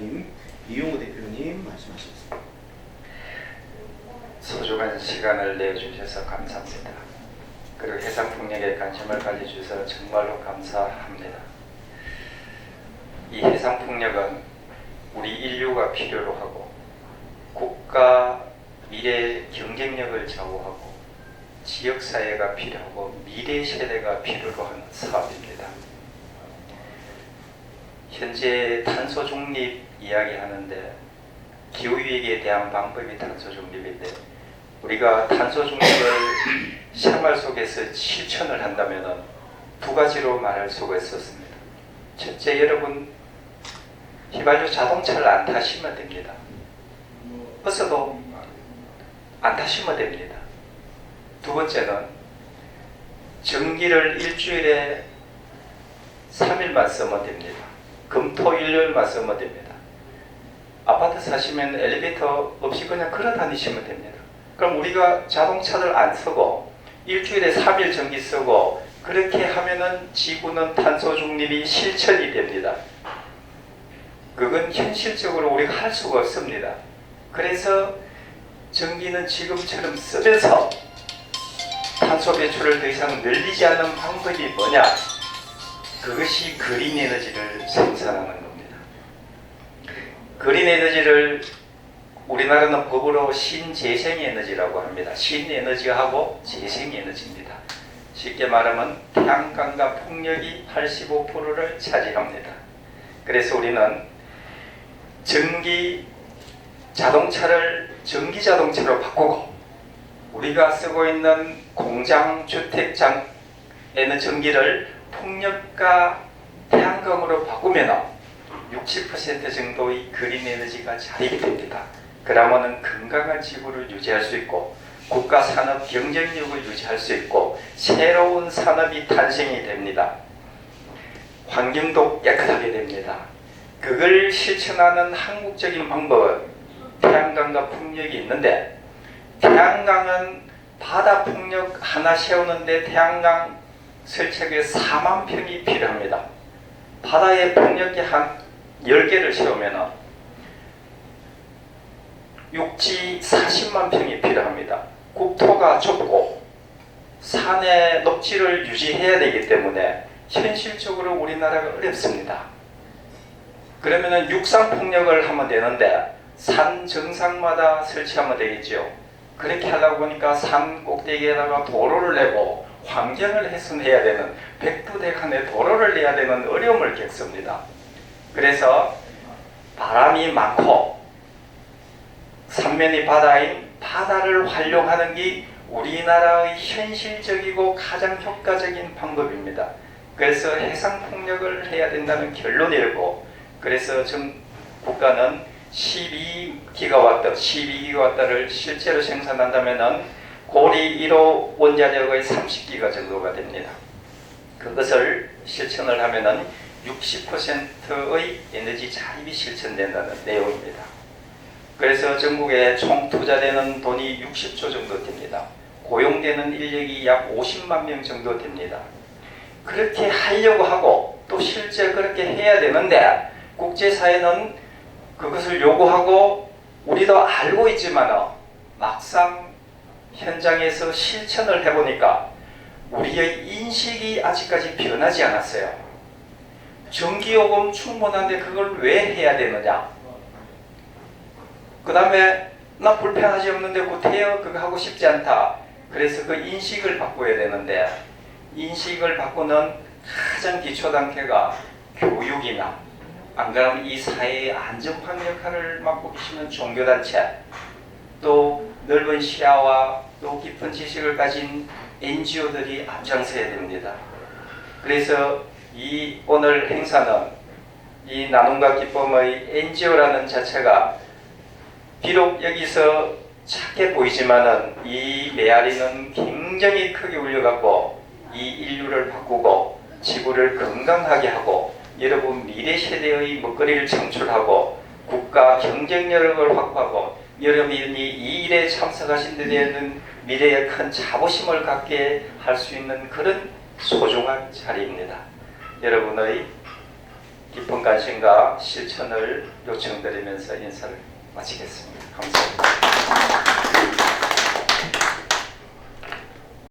이사님, 이용호 대표님 말씀하시겠습니다. 소중한 시간을 내주셔서 감사합니다. 그리고 해상풍력에 관심을 가져주셔서 정말로 감사합니다. 이 해상풍력은 우리 인류가 필요로 하고 국가 미래 경쟁력을 좌우하고 지역사회가 필요하고 미래 세대가 필요로 하는 사업입니다. 현재 탄소 중립 이야기하는데 기후 위기에 대한 방법이 탄소 중립인데 우리가 탄소 중립을 생활 속에서 실천을 한다면 두 가지로 말할 수가 있었습니다. 첫째 여러분 휘발유 자동차를 안 타시면 됩니다. 버스도 안 타시면 됩니다. 두 번째는 전기를 일주일에 3일만 쓰면 됩니다. 금 토 일요일만 쓰면 됩니다. 아파트 사시면 엘리베이터 없이 그냥 걸어 다니시면 됩니다. 그럼 우리가 자동차를 안 쓰고 일주일에 3일 전기 쓰고 그렇게 하면은 지구는 탄소 중립이 실천이 됩니다. 그건 현실적으로 우리가 할 수가 없습니다. 그래서 전기는 지금처럼 쓰면서 탄소 배출을 더 이상 늘리지 않는 방법이 뭐냐? 그것이 그린 에너지를 생산하는 겁니다. 그린 에너지를 우리나라는 법으로 신재생 에너지라고 합니다. 신에너지하고 재생 에너지입니다. 쉽게 말하면 태양광과 풍력이 85%를 차지합니다. 그래서 우리는 전기 자동차를 전기 자동차로 바꾸고 우리가 쓰고 있는 공장 주택장에는 전기를 풍력과 태양광으로 바꾸면 60% 정도의 그린 에너지가 자립이 됩니다. 그러면은 건강한 지구를 유지할 수 있고 국가 산업 경쟁력을 유지할 수 있고 새로운 산업이 탄생이 됩니다. 환경도 깨끗하게 됩니다. 그걸 실천하는 한국적인 방법은 태양광과 풍력이 있는데 태양광은 바다 풍력 하나 세우는데 태양광 위해 4만 평이 필요합니다. 바다에 풍력이 한 10개를 세우면 육지 40만 평이 필요합니다. 국토가 좁고 산의 녹지를 유지해야 되기 때문에 현실적으로 우리나라가 어렵습니다. 그러면은 육상 폭력을 하면 되는데 산 정상마다 설치하면 되겠죠. 그렇게 하려고 보니까 산 꼭대기에다가 도로를 내고 환경을 훼손해야 되는 백두대간의 도로를 내야 되는 어려움을 겪습니다. 그래서 바람이 많고 삼면이 바다인 바다를 활용하는 게 우리나라의 현실적이고 가장 효과적인 방법입니다. 그래서 해상 폭력을 해야 된다는 결론이고 그래서 지금 국가는 12기가와트, 12기가와트를 실제로 생산한다면은 고리 1호 원자력의 30기가 정도가 됩니다. 그것을 실천을 하면은 60%의 에너지 자립이 실천된다는 내용입니다. 그래서 전국에 총 투자되는 돈이 60조 정도 됩니다. 고용되는 인력이 약 50만 명 정도 됩니다. 그렇게 하려고 하고 또 실제 그렇게 해야 되는데 국제사회는 그것을 요구하고 우리도 알고 있지만 막상 현장에서 실천을 해보니까 우리의 인식이 아직까지 변하지 않았어요. 전기요금 충분한데 그걸 왜 해야 되느냐? 그 다음에 나 불편하지 없는데 못해요 그거 하고 싶지 않다 그래서 그 인식을 바꿔야 되는데 인식을 바꾸는 가장 기초 단계가 교육이나 안 그러면 이 사회의 안전판 역할을 맡고 계시는 종교단체 또 넓은 시야와 또 깊은 지식을 가진 NGO들이 앞장서야 됩니다. 그래서 이 오늘 행사는 이 나눔과 기쁨의 NGO라는 자체가 비록 여기서 작게 보이지만은 이 메아리는 굉장히 크게 울려갖고 이 인류를 바꾸고 지구를 건강하게 하고 여러분 미래 세대의 먹거리를 창출하고 국가 경쟁력을 확보하고 여러분이 이 일에 참석하신 데 대한 미래에 큰 자부심을 갖게 할 수 있는 그런 소중한 자리입니다. 여러분의 깊은 관심과 실천을 요청드리면서 인사를 마치겠습니다. 감사합니다.